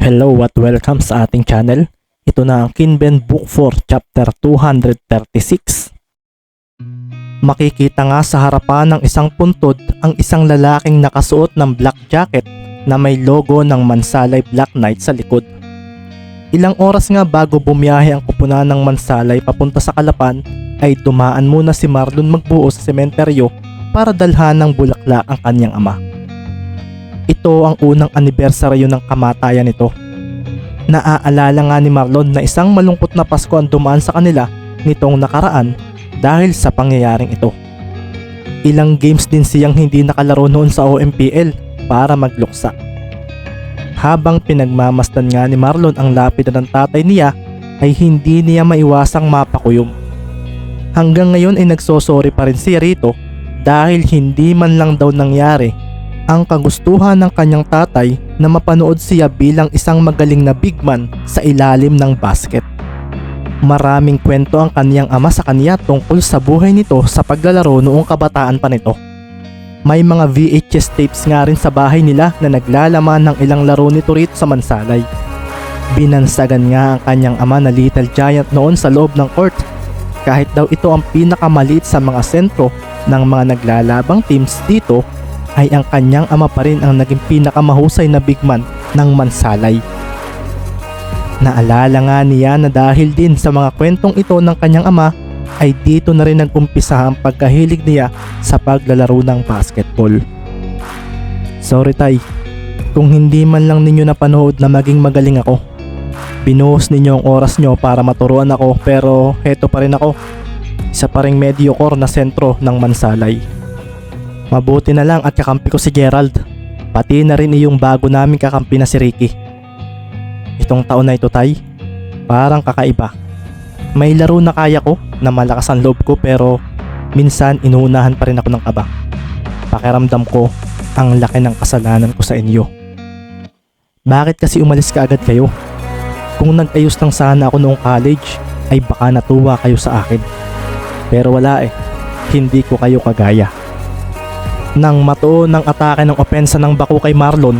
Hello at welcome sa ating channel. Ito na ang Kinben Book 4 Chapter 236. Makikita nga sa harapan ng isang puntod ang isang lalaking nakasuot ng black jacket na may logo ng Mansalay Black Knight sa likod. Ilang oras nga bago bumiyahe ang kupunan ng Mansalay papunta sa Kalapan ay dumaan muna si Marlon magbuo sa sementeryo para dalhan ng bulaklak ang kanyang ama. Ito ang unang anibersaryo ng kamatayan nito. Naaalala nga ni Marlon na isang malungkot na Pasko ang dumaan sa kanila nitong nakaraan dahil sa pangyayaring ito. Ilang games din siyang hindi nakalaro noon sa OMPL para magluksa. Habang pinagmamasdan nga ni Marlon ang lapid ng tatay niya ay hindi niya maiwasang mapakuyom. Hanggang ngayon ay nagsosorry pa rin si Rito dahil hindi man lang daw nangyari ang kagustuhan ng kanyang tatay na mapanood siya bilang isang magaling na big man sa ilalim ng basket. Maraming kwento ang kaniyang ama sa kaniya tungkol sa buhay nito sa paglalaro noong kabataan pa nito. May mga VHS tapes nga rin sa bahay nila na naglalaman ng ilang laro nito rito sa Mansalay. Binansagan nga ang kanyang ama na Little Giant noon sa loob ng court kahit daw ito ang pinakamaliit sa mga sentro ng mga naglalabang teams dito ay ang kanyang ama pa rin ang naging pinakamahusay na big man ng Mansalay. Naalala nga niya na dahil din sa mga kwentong ito ng kanyang ama ay dito na rin nag-umpisa ang pagkahilig niya sa paglalaro ng basketball. Sorry tay, kung hindi man lang ninyo napanood na maging magaling ako. Binuhos ninyo ang oras nyo para maturuan ako pero heto pa rin ako. Isa pa ring mediocre na sentro ng Mansalay. Mabuti na lang at kakampi ko si Gerald. Pati na rin iyong bago namin kakampi na si Ricky. Itong taon na ito tay, parang kakaiba. May laro na kaya ko na malakas ang loob ko pero minsan inuunahan pa rin ako ng kaba. Pakiramdam ko ang laki ng kasalanan ko sa inyo. Bakit kasi umalis ka agad kayo? Kung nag-ayos lang sana ako noong college ay baka natuwa kayo sa akin. Pero wala eh, hindi ko kayo kagaya nang matuo ng atake ng opensa ng Baku kay Marlon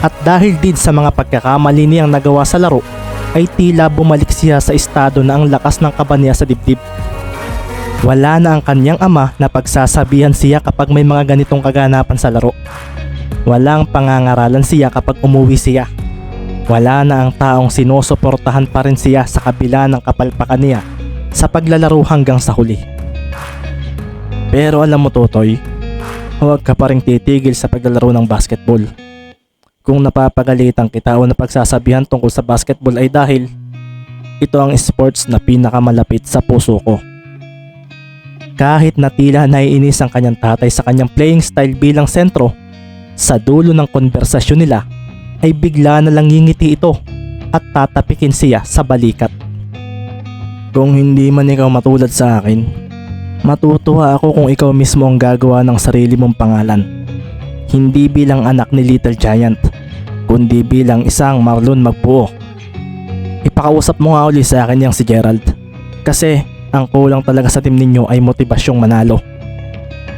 at dahil din sa mga pagkakamali niyang nagawa sa laro ay tila bumalik siya sa estado na ang lakas ng kaba niya sa dibdib. Wala na ang kanyang ama na pagsasabihan siya kapag may mga ganitong kaganapan sa laro. Walang pangangaralan siya kapag umuwi siya. Wala na ang taong sinusuportahan pa rin siya sa kabila ng kapalpakan niya sa paglalaro hanggang sa huli. Pero alam mo Totoy, huwag ka pa rin titigil sa paglalaro ng basketball. Kung napapagalitan kita o napagsasabihan tungkol sa basketball ay dahil ito ang sports na pinakamalapit sa puso ko. Kahit na tila naiinis ang kanyang tatay sa kanyang playing style bilang sentro, sa dulo ng konversasyon nila ay bigla na lang ngingiti ito at tatapikin siya sa balikat. Kung hindi man ikaw matulad sa akin, Matutuwa ako kung ikaw mismo ang gagawa ng sarili mong pangalan. Hindi bilang anak ni Little Giant, kundi bilang isang Marlon Magbuo. Ipakausap mo nga uli sa akin yung si Gerald. Kasi ang kulang talaga sa team ninyo ay motibasyong manalo.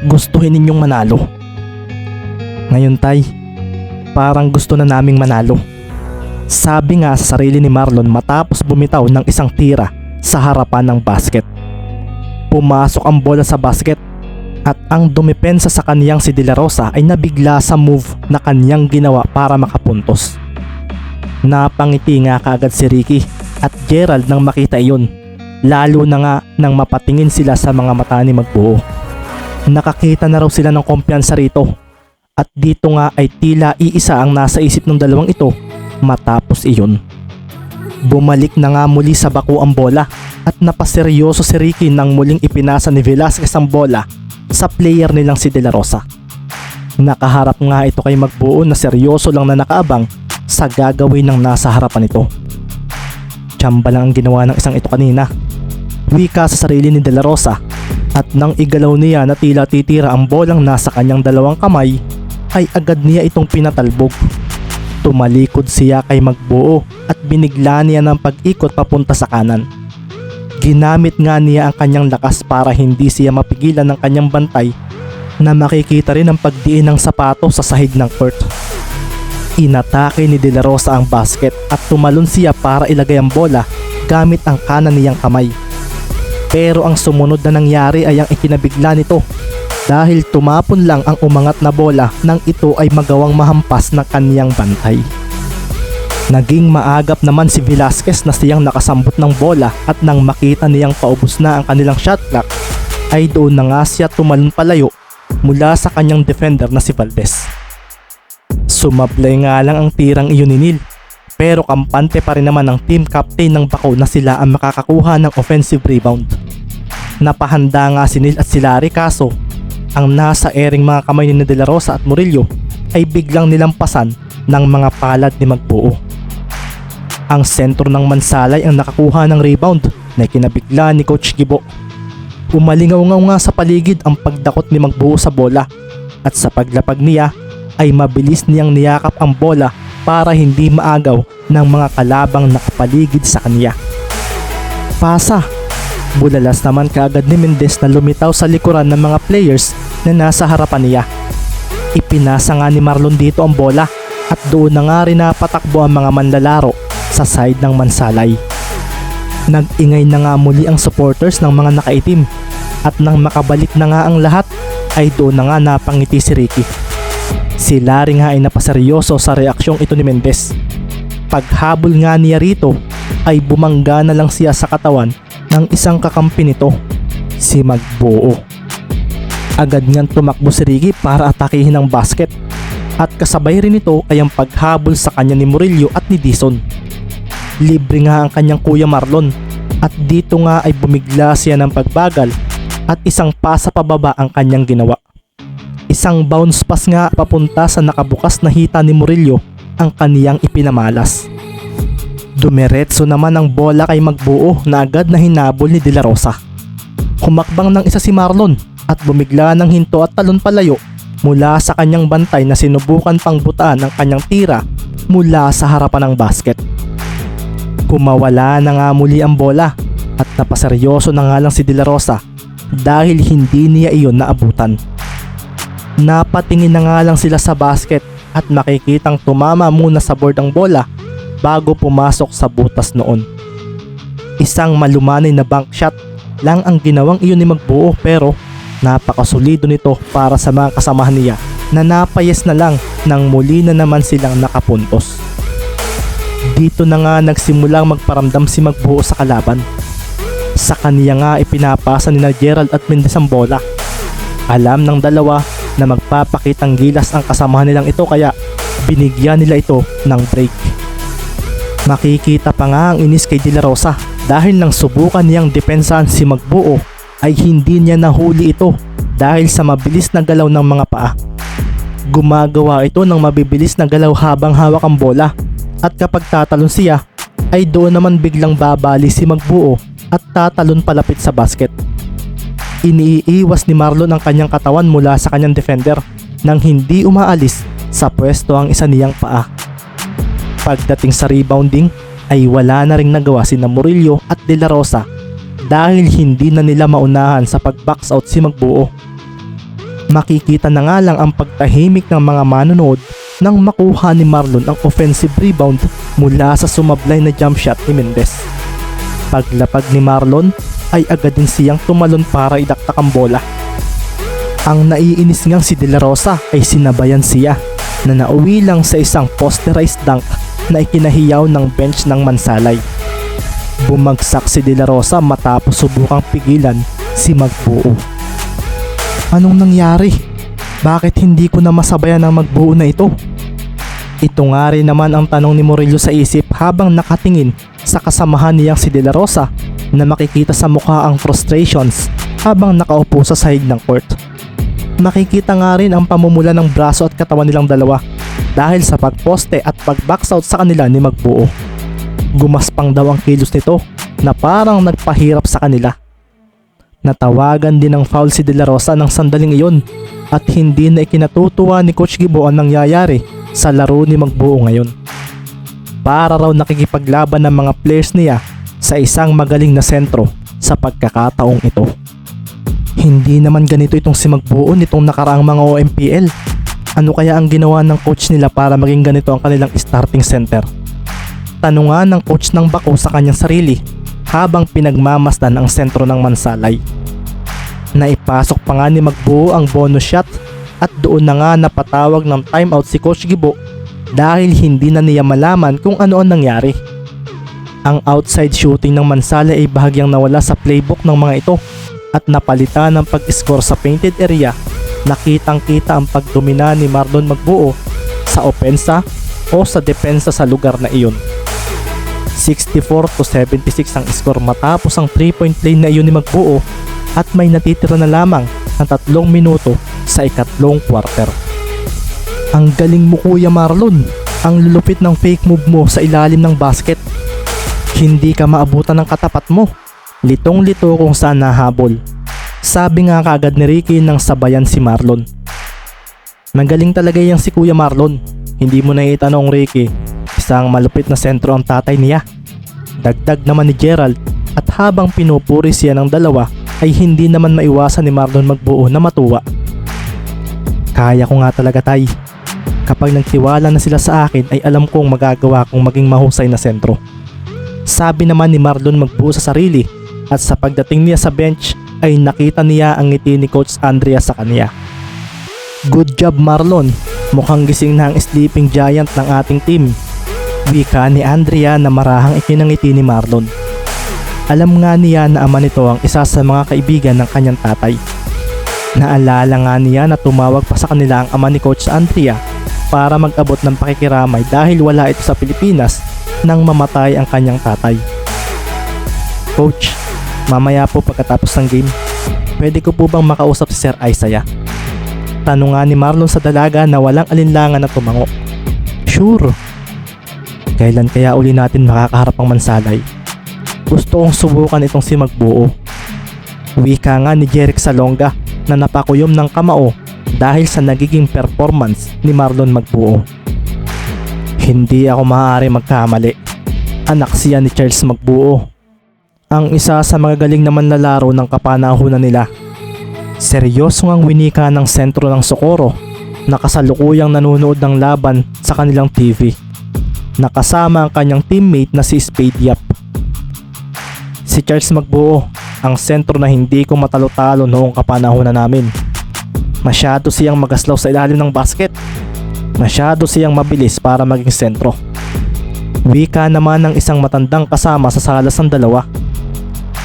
Gustuhin ninyong manalo. Ngayon tay, parang gusto na naming manalo. Sabi nga sa sarili ni Marlon matapos bumitaw ng isang tira sa harapan ng basket pumasok ang bola sa basket at ang dumepensa sa kaniyang si De La Rosa ay nabigla sa move na kaniyang ginawa para makapuntos. Napangiti nga kaagad si Ricky at Gerald nang makita iyon lalo na nga nang mapatingin sila sa mga mata ni Magbuo. Nakakita na raw sila ng kumpiyansa rito at dito nga ay tila iisa ang nasa isip ng dalawang ito matapos iyon. Bumalik na nga muli sa bako ang bola at napaseryoso si Ricky nang muling ipinasa ni Velasquez ang bola sa player nilang si De La Rosa. Nakaharap nga ito kay Magbuo na seryoso lang na nakaabang sa gagawin ng nasa harapan nito. Tsamba lang ang ginawa ng isang ito kanina. Wika sa sarili ni De La Rosa at nang igalaw niya na tila titira ang bolang nasa kanyang dalawang kamay ay agad niya itong pinatalbog. Tumalikod siya kay Magbuo at binigla niya ng pag-ikot papunta sa kanan. Ginamit nga niya ang kanyang lakas para hindi siya mapigilan ng kanyang bantay na makikita rin ang pagdiin ng sapato sa sahig ng court. Inatake ni De La Rosa ang basket at tumalon siya para ilagay ang bola gamit ang kanan niyang kamay. Pero ang sumunod na nangyari ay ang ikinabigla nito dahil tumapon lang ang umangat na bola nang ito ay magawang mahampas ng kaniyang bantay. Naging maagap naman si Velasquez na siyang nakasambot ng bola at nang makita niyang paubos na ang kanilang shot clock ay doon na nga siya tumalon palayo mula sa kanyang defender na si Valdez. Sumablay nga lang ang tirang iyon ni Neil pero kampante pa rin naman ang team captain ng Bako na sila ang makakakuha ng offensive rebound. Napahanda nga si Neil at si Larry kaso ang nasa airing mga kamay ni De La Rosa at Murillo ay biglang nilampasan ng mga palad ni Magbuo. Ang sentro ng Mansalay ang nakakuha ng rebound na kinabigla ni Coach Gibo. Umalingaw-ngaw nga sa paligid ang pagdakot ni Magbuo sa bola at sa paglapag niya ay mabilis niyang niyakap ang bola para hindi maagaw ng mga kalabang nakapaligid sa kanya. Pasa! Bulalas naman kaagad ni Mendez na lumitaw sa likuran ng mga players na nasa harapan niya. Ipinasa nga ni Marlon dito ang bola at doon na nga rin napatakbo ang mga manlalaro sa side ng Mansalay. Nag-ingay na nga muli ang supporters ng mga nakaitim at nang makabalik na nga ang lahat ay doon na nga napangiti si Ricky. Si Larry nga ay napaseryoso sa reaksyong ito ni Mendez. Paghabol nga niya rito ay bumangga na lang siya sa katawan ng isang kakampi nito, si Magbuo. Agad niyang tumakbo si Ricky para atakihin ang basket at kasabay rin ito ay ang paghabol sa kanya ni Murillo at ni Dison. Libre nga ang kanyang kuya Marlon at dito nga ay bumigla siya ng pagbagal at isang pasa pababa ang kanyang ginawa. Isang bounce pass nga papunta sa nakabukas na hita ni Murillo ang kaniyang ipinamalas. Dumiretso naman ang bola kay Magbuo na agad na hinabol ni De La Rosa. Humakbang ng isa si Marlon at bumigla ng hinto at talon palayo mula sa kanyang bantay na sinubukan pang butaan ng kanyang tira mula sa harapan ng basket. Kumawala na nga muli ang bola at napaseryoso na nga lang si De La Rosa dahil hindi niya iyon naabutan. Napatingin na nga lang sila sa basket at makikitang tumama muna sa board ang bola bago pumasok sa butas noon. Isang malumanay na bank shot lang ang ginawang iyon ni Magbuo pero napakasulido nito para sa mga kasamahan niya na napayes na lang nang muli na naman silang nakapuntos. Dito na nga nagsimulang magparamdam si Magbuo sa kalaban. Sa kaniya nga ipinapasa ni na Gerald at Mendez ang bola. Alam ng dalawa na magpapakitang gilas ang kasamahan nilang ito kaya binigyan nila ito ng break. Makikita pa nga ang inis kay De La Rosa dahil nang subukan niyang depensahan si Magbuo ay hindi niya nahuli ito dahil sa mabilis na galaw ng mga paa. Gumagawa ito ng mabibilis na galaw habang hawak ang bola at kapag tatalon siya ay doon naman biglang babali si Magbuo at tatalon palapit sa basket. Iniiwas ni Marlon ang kanyang katawan mula sa kanyang defender nang hindi umaalis sa pwesto ang isa niyang paa. Pagdating sa rebounding ay wala na ring nagawa si Murillo at De La Rosa dahil hindi na nila maunahan sa pag-box out si Magbuo. Makikita na nga lang ang pagtahimik ng mga manonood nang makuha ni Marlon ang offensive rebound mula sa sumablay na jump shot ni Mendez. Paglapag ni Marlon ay agad din siyang tumalon para idaktak ang bola. Ang naiinis ngang si De La Rosa ay sinabayan siya na nauwi lang sa isang posterized dunk na ikinahiyaw ng bench ng Mansalay. Bumagsak si De La Rosa matapos subukang pigilan si Magbuo. Anong nangyari? Bakit hindi ko na masabayan ang Magbuo na ito? Ito nga rin naman ang tanong ni Murillo sa isip habang nakatingin sa kasamahan niyang si De La Rosa na makikita sa mukha ang frustrations habang nakaupo sa sahig ng court. Makikita nga rin ang pamumula ng braso at katawan nilang dalawa dahil sa pagposte at pag-box out sa kanila ni Magbuo. Gumaspang daw ang kilos nito na parang nagpahirap sa kanila. Natawagan din ng foul si De La Rosa ng sandaling iyon at hindi na ikinatutuwa ni Coach Gibo ang nangyayari sa laro ni Magbuo ngayon. Para raw nakikipaglaban ng mga players niya sa isang magaling na sentro sa pagkakataong ito. Hindi naman ganito itong si Magbuo nitong nakaraang mga OMPL. Ano kaya ang ginawa ng coach nila para maging ganito ang kanilang starting center? Tanungan ng coach ng bako sa kanyang sarili habang pinagmamasdan ang sentro ng Mansalay. Naipasok pa nga ni Magbuo ang bonus shot at doon na nga napatawag ng timeout si Coach Gibo dahil hindi na niya malaman kung ano ang nangyari. Ang outside shooting ng Mansalay ay bahagyang nawala sa playbook ng mga ito at napalitan ng pag-score sa painted area nakitang kita ang pagdomina ni Marlon Magbuo sa opensa o sa depensa sa lugar na iyon. 64 to 76 ang score matapos ang 3-point play na iyon ni Magbuo at may natitira na lamang ng tatlong minuto sa ikatlong quarter. Ang galing mo kuya Marlon, ang lulupit ng fake move mo sa ilalim ng basket. Hindi ka maabutan ng katapat mo. Litong-lito kung saan nahabol. Sabi nga kagad ni Ricky nang sabayan si Marlon. Magaling talaga yung si Kuya Marlon. Hindi mo na itanong Ricky, isang malupit na sentro ang tatay niya. Dagdag naman ni Gerald at habang pinupuri siya ng dalawa ay hindi naman maiwasan ni Marlon magbuo na matuwa. Kaya ko nga talaga tay. Kapag nagtiwala na sila sa akin ay alam kong magagawa kong maging mahusay na sentro. Sabi naman ni Marlon magbuo sa sarili at sa pagdating niya sa bench ay nakita niya ang ngiti ni Coach Andrea sa kanya. Good job Marlon, mukhang gising na ang sleeping giant ng ating team. Wika ni Andrea na marahang ikinangiti ni Marlon. Alam nga niya na ama nito ang isa sa mga kaibigan ng kanyang tatay. Naalala nga niya na tumawag pa sa kanila ang ama ni Coach Andrea para mag-abot ng pakikiramay dahil wala ito sa Pilipinas nang mamatay ang kanyang tatay. Coach, mamaya po pagkatapos ng game, pwede ko po bang makausap si Sir Isaiah? Tanong nga ni Marlon sa dalaga na walang alinlangan na tumango. Sure. Kailan kaya uli natin makakaharap ang mansalay? Gusto kong subukan itong si Magbuo. Wika nga ni Jeric Salonga na napakuyom ng kamao dahil sa nagiging performance ni Marlon Magbuo. Hindi ako maaari magkamali. Anak siya ni Charles Magbuo. Ang isa sa mga galing naman na laro ng kapanahunan nila. Seryoso ang winika ng sentro ng Socorro na kasalukuyang nanonood ng laban sa kanilang TV. Nakasama ang kanyang teammate na si Spade Yap. Si Charles Magbuo, ang sentro na hindi ko matalo-talo noong kapanahunan namin. Masyado siyang magaslaw sa ilalim ng basket. Masyado siyang mabilis para maging sentro. Wika naman ng isang matandang kasama sa salas ng dalawa.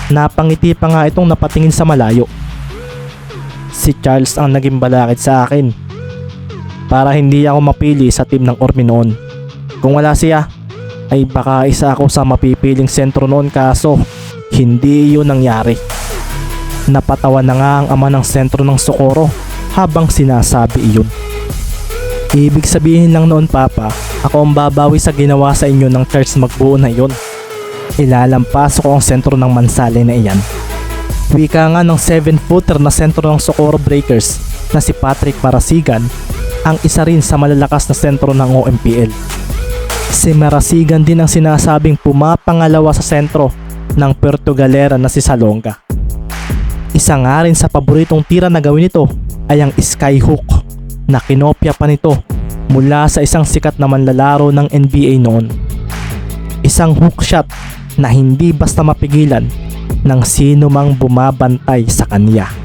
Napangiti pa nga itong napatingin sa malayo. Si Charles ang naging balakid sa akin. Para hindi ako mapili sa team ng Ormi noon. Kung wala siya, ay baka isa ako sa mapipiling sentro noon kaso hindi yun nangyari. Napatawa na nga ang ama ng sentro ng Socorro habang sinasabi iyon. Ibig sabihin lang noon papa, ako ang babawi sa ginawa sa inyo ng church magbuo na iyon. Ilalampas ko ang sentro ng mansali na iyan. Wika nga ng 7-footer na sentro ng Socorro Breakers na si Patrick Marasigan ang isa rin sa malalakas na sentro ng OMPL. Si Marasigan din ang sinasabing pumapangalawa sa sentro ng Puerto Galera na si Salonga. Isa nga rin sa paboritong tira na gawin nito ay ang skyhook na kinopya pa nito mula sa isang sikat na manlalaro ng NBA noon. Isang hook shot na hindi basta mapigilan ng sino mang bumabantay sa kanya.